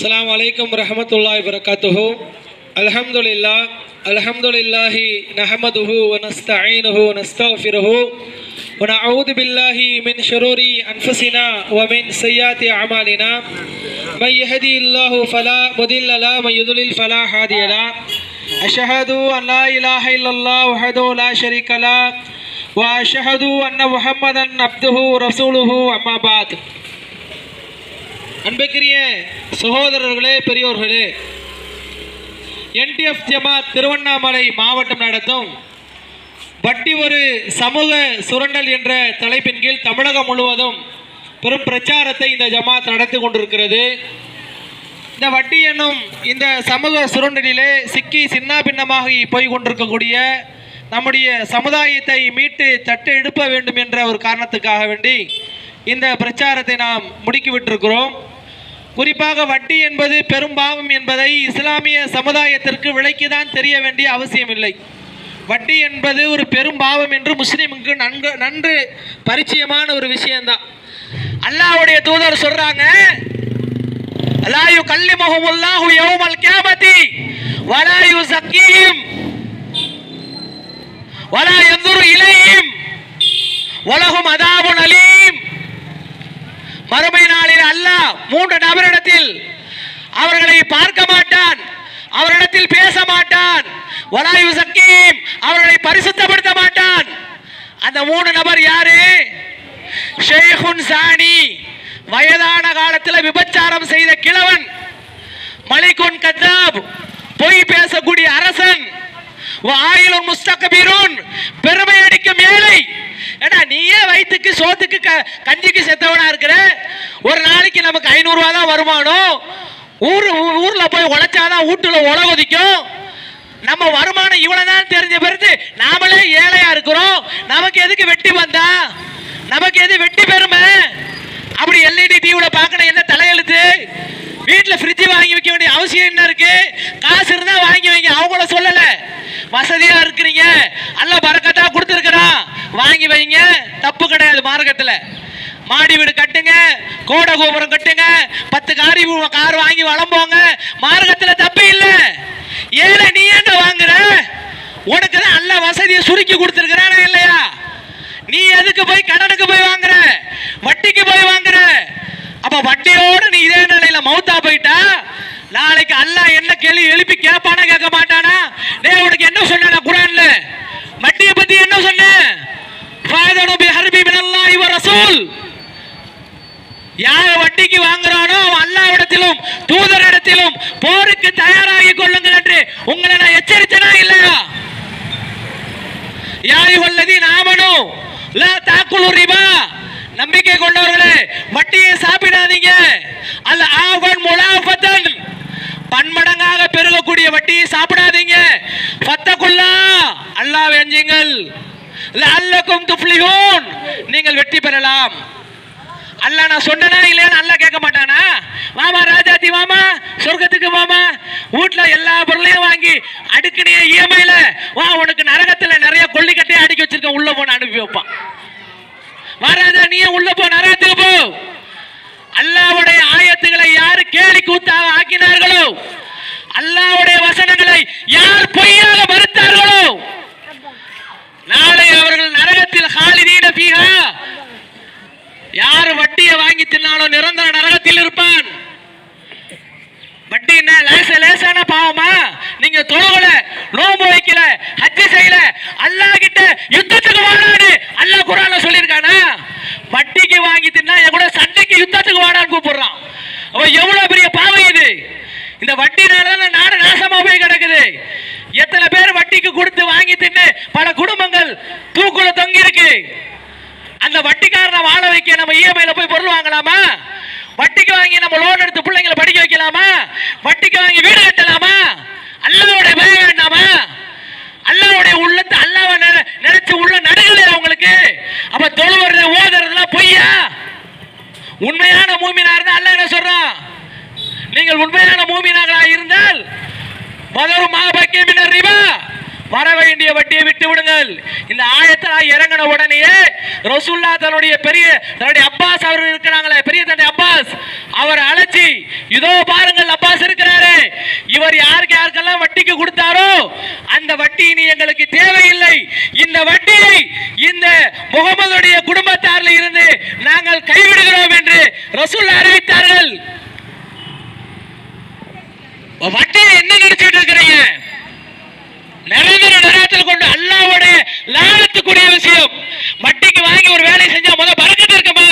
السلام عليكم ورحمة الله وبركاته الحمد لله الحمد لله نحمده ونستعينه ونستغفره ونعوذ بالله من شرور أنفسنا ومن سيئات أعمالنا من يهدي الله فلا مضل له من يضلل فلا هادي له أشهد أن لا إله إلا الله وحده لا شريك له وأشهد أن محمدا عبده ورسوله أما بعد அன்புக்குரிய சகோதரர்களே பெரியோர்களே என்டிஎஃப் ஜமாத் திருவண்ணாமலை மாவட்டம் நடத்தும் வட்டி ஒரு சமூக சுரண்டல் என்ற தலைப்பின் கீழ் தமிழகம் முழுவதும் பெரும் பிரச்சாரத்தை இந்த ஜமாத் நடத்தி கொண்டிருக்கிறது. இந்த வட்டி என்னும் இந்த சமூக சுரண்டலிலே சிக்கி சின்னாபின்னமாகி போய் கொண்டிருக்கக்கூடிய நம்முடைய சமுதாயத்தை மீட்டு தட்டு எடுப்ப வேண்டும் என்ற ஒரு காரணத்துக்காக வேண்டி இந்த பிரச்சாரத்தை நாம் முடுக்கிவிட்டிருக்கிறோம். குறிப்பாக வட்டி என்பது பெரும் பாவம் என்பதை இஸ்லாமிய சமுதாயத்திற்கு விலைக்குதான் தெரிய வேண்டிய அவசியமில்லை. வட்டி என்பது ஒரு பெரும் பாவம் என்று முஸ்லிமுக்கு நன்கு நன்று பரிச்சயமான ஒரு விஷயம்தான். அல்லாவுடைய தூதர் சொல்றாங்க லா யுகல்லிமுஹுமுல்லாஹு யௌமல் கியாமத்தி வலா யுஸக்கீஹிம் வலா யன்துரு இலைஹிம் வலஹும் அதாபுன் அலீம். மறுமை நாளில் அல்லாஹ் மூன்று நபரிடத்தில் அவர்களை பார்க்க மாட்டான் அவரிடத்தில் பேச மாட்டான் வலா யுஸக்கீஹிம் அவர்களை பரிசுத்தப்படுத்த மாட்டான். அந்த மூணு நபர் யாரு? ஷேகுன் சாணி வயதான காலத்தில் விபச்சாரம் செய்த கிழவன் மலிகுன் கத்தாப் பொய் பேசக்கூடிய அரசன் ஆயிலும் முஸ்தகபீரூன் பெருமை அடிக்கும் ஏழை சோத்துக்கு சோத்துக்கு க- கஞ்சிக்கு செத்தவனா இருக்கிற ஒரு நாளைக்கு நமக்கு ஐநூறுவா தான் வருமானம். ஊர் ஊ- ஊர்ல போய் உழைச்சாதான் வீட்டுல உழ ஒதிக்கும் நம்ம வருமானம் இவ்வளவுதான் தெரிஞ்ச பிறகு நாமளே ஏழையா இருக்கிறோம். நமக்கு எதுக்கு வெட்டி வந்தா? நமக்கு எது வெட்டி பெருமை? அப்படி எல்இடி டிவியில் பார்க்கணும் என்ன தலையெழுத்து? வீட்டுல ஃப்ரிட்ஜ் வாங்கி வைக்க வேண்டிய அவசியம் என்ன இருக்கு? காசு இருந்தா வாங்கி வைங்க அவங்கள சொல்லல. வசதியா இருக்கிறீங்க. அல்ல பறக்கத்தான் கொடுத்துருக்கிறான். வாங்கி வைங்க. தப்பு கிடையாது மார்க்கத்தில். மாடி வீடு கட்டுங்க. கோட கோபுரம் கட்டுங்க. பத்து காரி கார் வாங்கி வளம்போங்க. மார்க்கத்தில் தப்பு இல்லை. ஏழை நீ என்ன வாங்குற? உனக்கு தான் அல்ல வசதியை சுருக்கி கொடுத்துருக்கிறானா இல்லையா? நீ எதுக்கு போய் கடனுக்கு போய் வாங்குற? வட்டிக்கு போய் வாங்குற? அப்ப வட்டியோடு நீ இதே நிலையில மௌத்தா போயிட்டா? நாளைக்கு அல்லா என்ன கேள்வி எழுப்பி கேட்பானா கேட்க மாட்டானா? டேய் உனக்கு என்ன சொன்ன குரான்ல? வட்டியை பத்தி என்ன சொன்ன ஃபாதனு பி ஹர்பி மினல்லாஹி வ ரசூல். யார் வட்டிக்கு வாங்குறானோ அவன் அல்லாவிடத்திலும் தூதரிடத்திலும் போருக்கு தயாராகி கொள்ளுங்கள் என்று உங்களை நான் எச்சரித்தனா இல்லையா? யாரி வல்லதி நாமனு ல தாக்குலு ரிபா. நம்பிக்கை கொண்டவர்களே வட்டியை சாப்பிடாதீங்க. அல்ல ஆவன் முலாபத்தன் பன்மடங்காக பெருகக்கூடிய வட்டியை சாப்பிடாதீங்க. பத்தக்குள்ளா அல்லாஹ் வெஞ்சுங்கள் லல்லக்கும் துஃப்லிஹூன் நீங்கள் வெற்றி பெறலாம். அல்ல நான் சொன்னனா இல்லையா அல்ல கேட்க மாட்டானா? மாமா ராஜாத்தி மாமா சொர்க்கத்துக்கு மாமா வீட்டுல எல்லா பொருளையும் வாங்கி அடுக்கினிய இஎம்ஐல வா உனக்கு நரகத்துல நிறைய கொல்லிக்கட்டையை அடுக்கி வச்சிருக்கேன் உள்ள போன அனுப்பி வைப்பான். வா ராஜா உள்ள போ நரகத்துக்கு போ. அல்லாவுடைய ஆயத்துகளை யார் கேலி கூத்தாக ஆக்கினார்களோ அல்லாவுடைய வசனங்களை யார் பொய்யாக மறுத்தார்களோ நாளை அவர்கள் நரகத்தில் ஹாலிதீன யாரு வட்டியை வாங்கி தின்னாலும் நிரந்தர நரகத்தில் இருப்பான். வட்டி என்ன? லேச லேசான பாவமா? நீங்க தொழுகல நோம்பு வைக்கல ஹஜ்ஜி செய்யல அல்லாஹ் கிட்ட யுத்தத்துக்கு வாடாடு அல்லாஹ் குரான்ல சொல்லியிருக்கானா? வட்டிக்கு வாங்கி தின்னா என் கூட சண்டைக்கு யுத்தத்துக்கு வாடான்னு கூப்பிடுறான். அவன் எவ்வளவு பெரிய பாவம் இது? இந்த வட்டினால தான் நாடு நாசமா போய் கிடக்குது. எத்தனை பேர் வட்டிக்கு கொடுத்து வாங்கி தின்னு பல குடும்பங்கள் தூக்குல தொங்கி இருக்கு அந்த வட்டிக்காரனை வாழ வைக்க நம்ம இஎம்ஐல போய் பொருள் வாங்கலாமா? வட்டிக்கு வாங்கி நம்ம லோன் எடுத்து பிள்ளைங்களை படிக்க வைக்கலாமா? வட்டிக்கு வாங்கி வீடு கட்டலாமா? அல்லாவுடைய பயம் வேண்டாமா? அல்லாவுடைய உள்ளத்தை அல்லாவை நினைச்சு உள்ள நடுகளே அவங்களுக்கு அப்ப தொழுவது ஓதுறதுலாம் பொய்யா? உண்மையான மூமினா இருந்தா அல்லாஹ் என்ன சொல்றான் நீங்கள் உண்மையான மூமினாங்களா இருந்தால் மதரும் மாபக்கிய ரிபா? வர வேண்டிய வட்டியை விட்டு விடுங்கள். இந்த ஆயத்தில் இறங்கின உடனேயே ரசூல்லா தன்னுடைய பெரிய தன்னுடைய அப்பாஸ் அவர்கள் இருக்கிறாங்களே பெரிய தன்னுடைய அப்பாஸ் அவர் அழைச்சி இதோ பாருங்கள் அப்பாஸ் இருக்கிறாரு இவர் யாருக்கு யாருக்கெல்லாம் வட்டிக்கு கொடுத்தாரோ அந்த வட்டி இனி எங்களுக்கு தேவையில்லை. இந்த வட்டியை இந்த முகமதுடைய குடும்பத்தாரில் இருந்து நாங்கள் கைவிடுகிறோம் என்று ரசூல் அறிவித்தார்கள். வட்டி என்ன நினைச்சிட்டு இருக்கிறீங்க நிரந்தர நிராயத்தில் கொண்டு அல்லாவுடைய லானத்துக்குரிய விஷயம் வட்டிக்கு வாங்கி ஒரு வேலை செஞ்சா முத பறக்கத்து இருக்குமா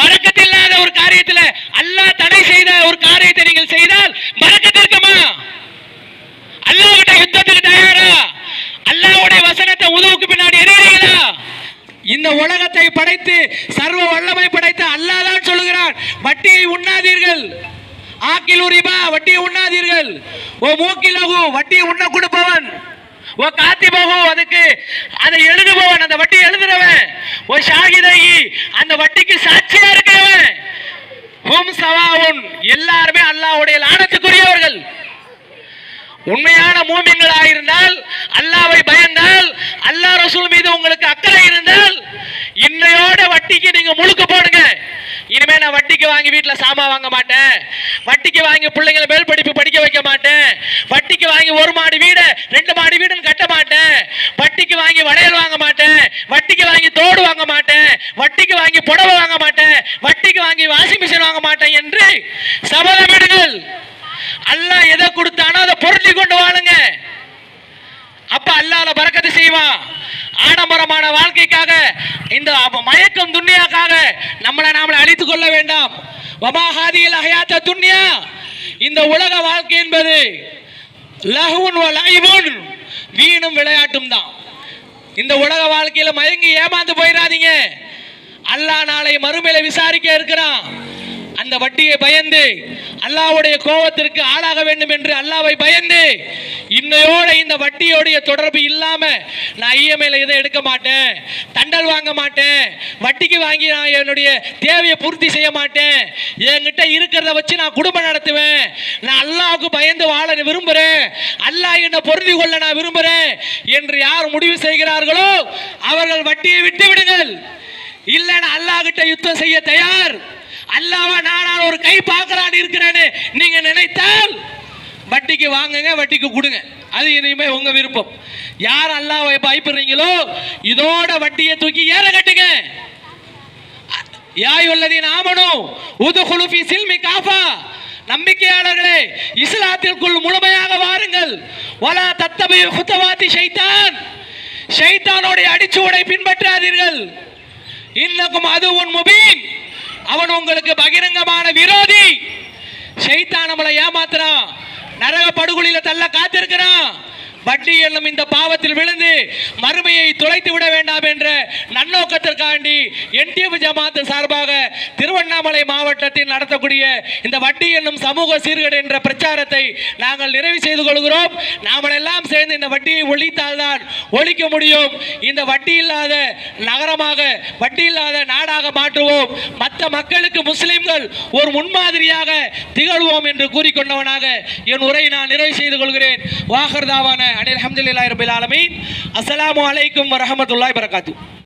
பறக்கத்து இல்லாத ஒரு காரியத்துல அல்லாஹ் தடை செய்த ஒரு காரியத்தை நீங்கள் செய்தால் பறக்கத்து இருக்குமா அல்லாஹ்கிட்ட யுத்தத்துக்கு தயாரா அல்லாஹ்வுடைய வசனத்தை உதவுக்கு பின்னாடி எறிகிறீங்களா இந்த உலகத்தை படைத்து சர்வ வல்லமை படைத்த அல்லாதான் சொல்லுகிறான் வட்டியை உண்ணாதீர்கள். ஆக்கில் ரிபா வட்டியை உண்ணாதீர்கள். ஓ மூக்கிலகு வட்டியை உண்ண கொடுப்பவன். ஓ காத்தி போகும் அதுக்கு அதை எழுதுபவன் அந்த வட்டி எழுதுறவன். ஓ ஷாகிதகி அந்த வட்டிக்கு சாட்சியா இருக்கிறவன். ஹும் சவாவுன் எல்லாருமே அல்லாஹ்வுடைய லானத்துக்குரியவர்கள். உண்மையான மூமின்களாக இருந்தால் அல்லாவை பயந்தால் அல்லா ரசூல் மீது உங்களுக்கு அக்கறை இருந்தால் இன்னையோட வட்டிக்கு நீங்க முழுக்க போடுங்க. இனிமே நான் வட்டிக்கு வாங்கி வீட்டுல சாமான் வாங்க மாட்டேன். வட்டிக்கு வாங்கி பிள்ளைங்களை மேல் படிப்பு படிக்க வைக்க மாட்டேன். வட்டிக்கு வாங்கி ஒரு மாடி வீடு ரெண்டு மாடி வீடுன்னு கட்ட மாட்டேன். வட்டிக்கு வாங்கி வளையல் வாங்க மாட்டேன். வட்டிக்கு வாங்கி தோடு வாங்க மாட்டேன். வட்டிக்கு வாங்கி புடவை வாங்க மாட்டேன். வட்டிக்கு வாங்கி வாஷிங் மிஷின் வாங்க மாட்டேன் என்று சபதமிடுங்கள் அல்லாஹ் எதை கொடுத்தானோ அதை பொருத்தி கொண்டு வாழுங்க. அப்ப அல்லாத செய்வான் ஆடம்பரமான வாழ்க்கைக்காக இந்த மயக்கம் துன்யாக்காக நம்மளை நாமளை அழித்துக் கொள்ள வேண்டாம். வமாஹாதியில் ஹயாத்த துன்யா. இந்த உலக வாழ்க்கை என்பது லஹுன் வ வீணும் விளையாட்டும் தான். இந்த உலக வாழ்க்கையில மயங்கி ஏமாந்து போயிடாதீங்க அல்லாஹ் நாளை மறுமையில விசாரிக்க இருக்கிறான். அந்த வட்டியை பயந்து அல்லாஹ்வுடைய கோபத்திற்கு ஆளாக வேண்டும் என்று அல்லாவை பயந்து இன்னையோட இந்த வட்டியோடைய தொடர்பு இல்லாம நான் இஎம்ஐல இதை எடுக்க மாட்டேன் தண்டல் வாங்க மாட்டேன் வட்டிக்கு வாங்கி நான் என்னுடைய தேவையை பூர்த்தி செய்ய மாட்டேன் என்கிட்ட இருக்கிறத வச்சு நான் குடும்பம் நடத்துவேன். நான் அல்லாவுக்கு பயந்து வாழ விரும்புறேன். அல்லாஹ் என்னை பொருந்தி கொள்ள நான் விரும்புறேன் என்று யார் முடிவு செய்கிறார்களோ அவர்கள் வட்டியை விட்டு விடுங்கள் இல்ல அல்லாஹ் கிட்ட யுத்தம் செய்ய தயார். அல்லாம நானால் ஒரு கை பார்க்கறான்னு இருக்கிறேன்னு நீங்க நினைத்தால் வட்டிக்கு வாங்குங்க வட்டிக்கு கொடுங்க. அது இனிமே உங்க விருப்பம். யார் அல்லாவை பயப்படுறீங்களோ இதோட வட்டியை தூக்கி ஏற கட்டுங்க. யாய் உள்ளதின் ஆமனும் உதுகுலு ஃபி சில்மி காஃபா. நம்பிக்கையாளர்களே இஸ்லாத்திற்குள் முழுமையாக வாருங்கள். வலா தத்தபை குத்தவாத்தி ஷைத்தான். ஷைத்தானோடைய அடிச்சுவடை பின்பற்றாதீர்கள். இன்னக்கும் அது உன் முபீன். அவன் உங்களுக்கு பகிரங்கமான விரோதி. செய்தான் நம்மளை ஏமாத்துறான். நரக படுகொலியில தள்ள காத்திருக்கிறான். வட்டி என்னும் இந்த பாவத்தில் விழுந்து மறுமையை துளைத்து விட வேண்டாம் என்ற நன்னோக்கத்திற்காண்டி என்டிஎஃப் ஜமாத்து சார்பாக திருவண்ணாமலை மாவட்டத்தில் நடத்தக்கூடிய இந்த வட்டி என்னும் சமூக சீர்கேடு என்ற பிரச்சாரத்தை நாங்கள் நிறைவு செய்து கொள்கிறோம். நாமெல்லாம் சேர்ந்து இந்த வட்டியை ஒழித்தால்தான் ஒழிக்க முடியும். இந்த வட்டி இல்லாத நகரமாக வட்டி இல்லாத நாடாக மாற்றுவோம். மற்ற மக்களுக்கு முஸ்லிம்கள் ஒரு முன்மாதிரியாக திகழ்வோம் என்று கூறிக்கொண்டவனாக என் உரையை நான் நிறைவு செய்து கொள்கிறேன். வாகர்தாவான அனில் அஹமதுல்லாஹி ரபில் ஆலமீன். அஸ்ஸலாமு அலைக்கும் வரஹமத்துல்லாஹி வரகாத்து